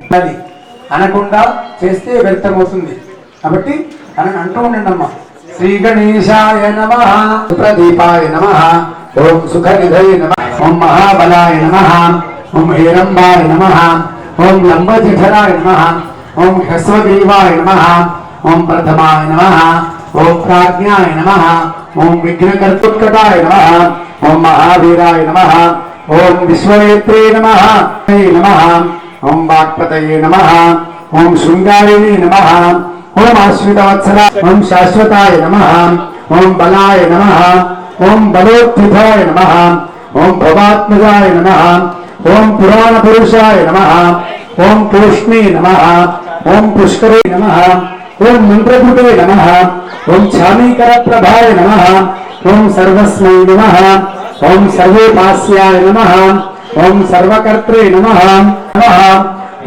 అది అనకుండా చేస్తే వ్యర్థం అవుతుంది కాబట్టి అని అంటూ ఉండండి అమ్మా శ్రీ గణేశాయ నమ ప్రదీపాయ నమ ఓం సుఖ నిధయ నమ ఓం మహాబలాయ నమ ఓం హేరంబాయ నమ ఓం లంబజఠరాయ నమ ఓం హ్రస్వగ్రీవాయ నమ ఓం ప్రథమాయ నమ ఓం ప్రాజ్ఞాయ నమ ఓం విఘ్నకర్తుత్కటాయ నమ ఓం మహావీరాయ నమ ఓం విశ్వవేత్రే నమ నమ ఓం వాక్పతయే నమ ఓం శృంగారిణి నమ ఓం ఆశ్రితవత్సల ఓం శాశ్వతాయ నమ ఓం బలాయ నమ ఓం బలోత్థితాయ నమ ఓం భవాత్మజాయ నమ ఓం పురాణ పురుషాయ నమ ఓం తూష్ణే నమ ఓం పుష్కరే నమ ఓం మంత్రభృతే నమ ఓం ఛామీకర ప్రభాయ నమ ఓం సర్వస్మై నమ ఓం సర్వేపాస్యాయ నమ ఓం సర్వకర్త్రే నమ నమ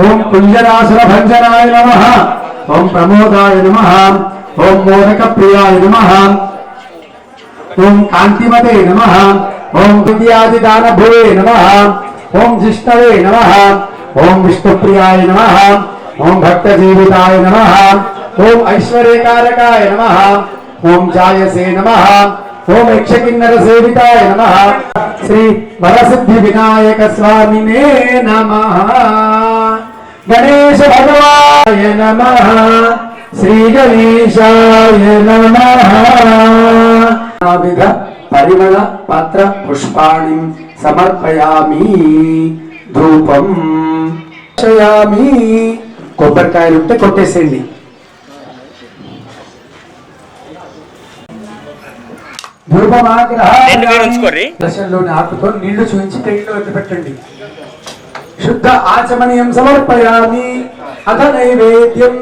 ఓం కుంజరాసుర భంజనాయ నమ ఓం ప్రమోదాయ నమ ఓం మోదక ప్రియాయ నమ ఓం కాంతిమతే నమ ఓం విద్యాదిదాన భువే నమ ఓం జిష్ణవే నమ ఓం విష్ణుప్రియాయ నమ ఓం భక్త జీవితాయ నమ ఓం ఐశ్వర్యకారకాయ నమ ఓం జాయసే నమ ఓం యక్షకిన్నర సేవితాయ నమ. శ్రీ వరసిద్ధి వినాయక స్వామినే నమ. గణేశ భగవాయ నమ. శ్రీ గణేశాయ నమ. నావిధ పరిమళ పత్ర పుష్పాణి సమర్పయామి ధూపం. చయామి కొబ్బరికాయలు ఉంటే కొట్టేసేయండి. దశలోని ఆకుతో నీళ్ళు చూపించి టైంలో పెట్టండి శుద్ధ ఆచమనీయం సమర్పయామి అథ నైవేద్యం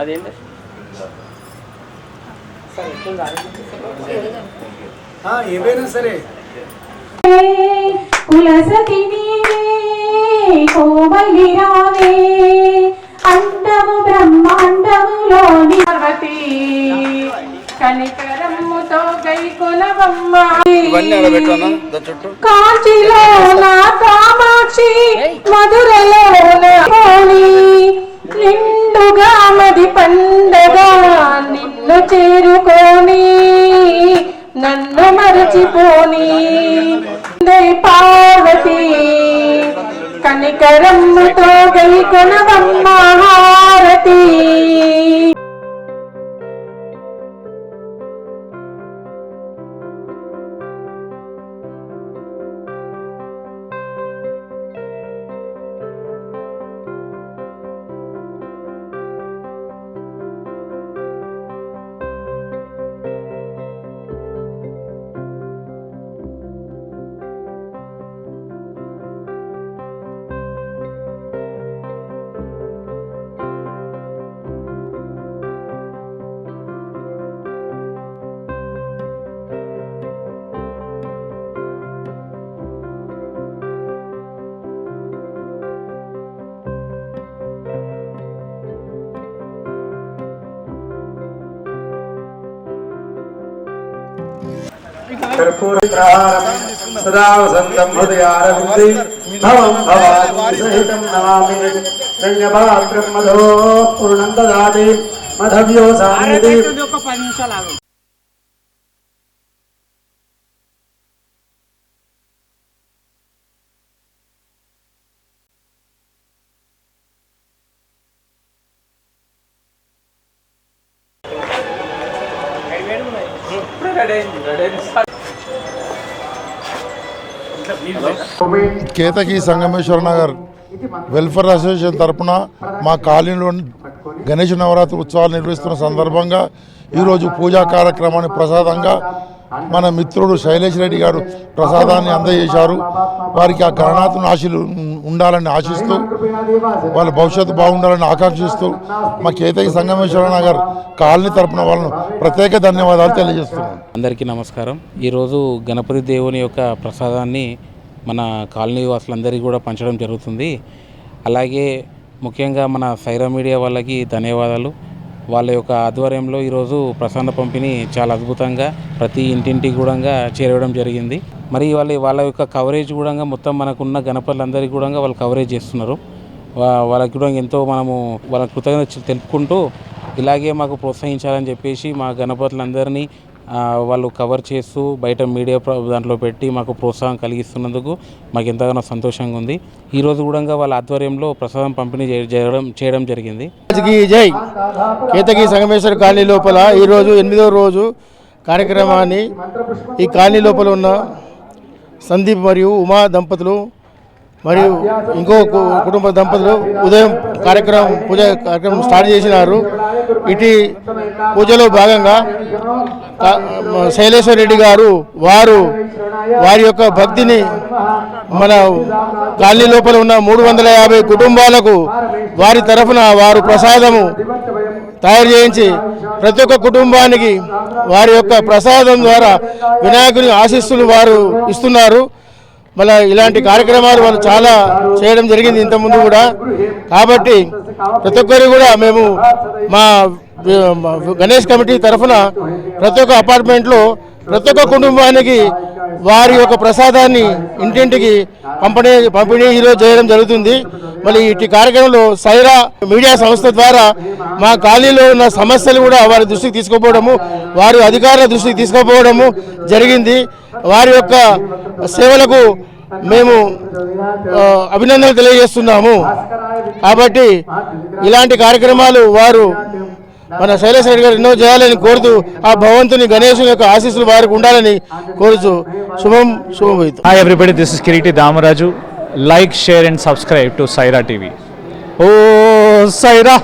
అదేంటి? సరే. కులసతి నీవే కోమలి రావే. అండము బ్రహ్మాండములోని పార్వతి. కనికరముతో గై కొనవమ్మ ఇవన్నీ అలా పెట్టానా దాని చుట్టూ. కాంచిలో నా కామాక్షి మధురలో నా కోణి నిండుగా మది పండగ నిన్ను చేరుకోని. నన్ను మరచిపోని. పార్వతి కనికరమ్ముతో గై కొనవమ్మ హారతి. कर्पूरग्रहारं सदा वसन्तं हृदयारविन्दे भवं भवानी सहितं नमामि रण्यपात्रं मधो पूर्णं ददाति मधव्यो साम्यति Ketaki Sangameshwara Nagar welfare association తరపున మా కాలనీలో గణేష్ నవరాత్రి ఉత్సవాలు నిర్వహిస్తున్న సందర్భంగా ఈరోజు పూజా కార్యక్రమాన్ని ప్రసాదంగా మన మిత్రుడు శైలేష్ రెడ్డి గారు ప్రసాదాన్ని అందజేశారు. వారికి ఆ గణనాథుని ఆశలు ఉండాలని ఆశిస్తూ వాళ్ళ భవిష్యత్తు బాగుండాలని ఆకాంక్షిస్తూ మా కేతకి సంగమేశ్వర నగర్ కాలనీ తరపున వాళ్ళను ప్రత్యేక ధన్యవాదాలు తెలియజేస్తున్నాను అందరికీ నమస్కారం. ఈరోజు గణపతి దేవుని యొక్క ప్రసాదాన్ని మన కాలనీ వాసులందరికీ కూడా పంచడం జరుగుతుంది. అలాగే ముఖ్యంగా మన సైరా మీడియా వాళ్ళకి ధన్యవాదాలు. వాళ్ళ యొక్క ఆధ్వర్యంలో ఈరోజు ప్రసన్న పంపిణీ చాలా అద్భుతంగా ప్రతి ఇంటింటికి కూడా చేరడం జరిగింది. మరి వాళ్ళ వాళ్ళ యొక్క కవరేజ్ కూడా మొత్తం మనకున్న గణపతులందరికీ కూడా వాళ్ళు కవరేజ్ చేస్తున్నారు. వాళ్ళకి కూడా ఎంతో మనము వాళ్ళ కృతజ్ఞత తెలుపుకుంటూ ఇలాగే మాకు ప్రోత్సహించాలని చెప్పేసి మా గణపతులందరినీ వాళ్ళు కవర్ చేస్తూ బయట మీడియా దాంట్లో పెట్టి మాకు ప్రోత్సాహం కలిగిస్తున్నందుకు మాకు ఎంతగానో సంతోషంగా ఉంది. ఈరోజు కూడా వాళ్ళ ఆధ్వర్యంలో ప్రసాదం పంపిణీ చేయడం చేయడం జరిగింది. జై. కేతకి సంగమేశ్వర కాలనీ లోపల ఈరోజు ఎనిమిదో రోజు కార్యక్రమాన్ని ఈ కాలనీ లోపల ఉన్న సందీప్ మరియు ఉమా దంపతులు మరియు ఇంకో కు- కుటుంబ దంపతులు ఉదయం కార్యక్రమం పూజ కార్యక్రమం స్టార్ట్ చేసినారు. ఇటు పూజలో భాగంగా శైలేశ్వర రెడ్డి గారు వారు వారి యొక్క భక్తిని మన కాలనీ లోపల ఉన్న మూడు వందల యాభై కుటుంబాలకు వారి తరఫున వారు ప్రసాదము తయారు చేయించి ప్రతి ఒక్క కుటుంబానికి వారి యొక్క ప్రసాదం ద్వారా వినాయకుని ఆశీస్సులు వారు ఇస్తున్నారు. మళ్ళీ ఇలాంటి కార్యక్రమాలు వాళ్ళు చాలా చేయడం జరిగింది ఇంతకుముందు కూడా. కాబట్టి ప్రతి ఒక్కరు కూడా మేము మా మా గణేష్ కమిటీ తరఫున ప్రతి ఒక్క అపార్ట్మెంట్లో ప్రతి ఒక్క కుటుంబానికి వారి యొక్క ప్రసాదాన్ని ఇంటింటికి పంపిణీ పంపిణీ ఈరోజు చేయడం జరుగుతుంది. మళ్ళీ ఇటు కార్యక్రమంలో సైరా మీడియా సంస్థ ద్వారా మా కాలనీలో ఉన్న సమస్యలు కూడా వారి దృష్టికి తీసుకుపోవడము వారి అధికారుల దృష్టికి తీసుకుపోవడము జరిగింది. వారి యొక్క సేవలకు మేము అభినందనలు తెలియజేస్తున్నాము. కాబట్టి ఇలాంటి కార్యక్రమాలు వారు మన శైలేష్ రెడ్డి గారు ఎన్నో చేయాలని కోరుతూ ఆ భగవంతుని గణేశుని యొక్క ఆశీస్సులు వారికి ఉండాలని కోరుతూ శుభం శుభమైత hi everybody this is Kiriti Damaraju like share and subscribe to Saira TV oh Sye Raa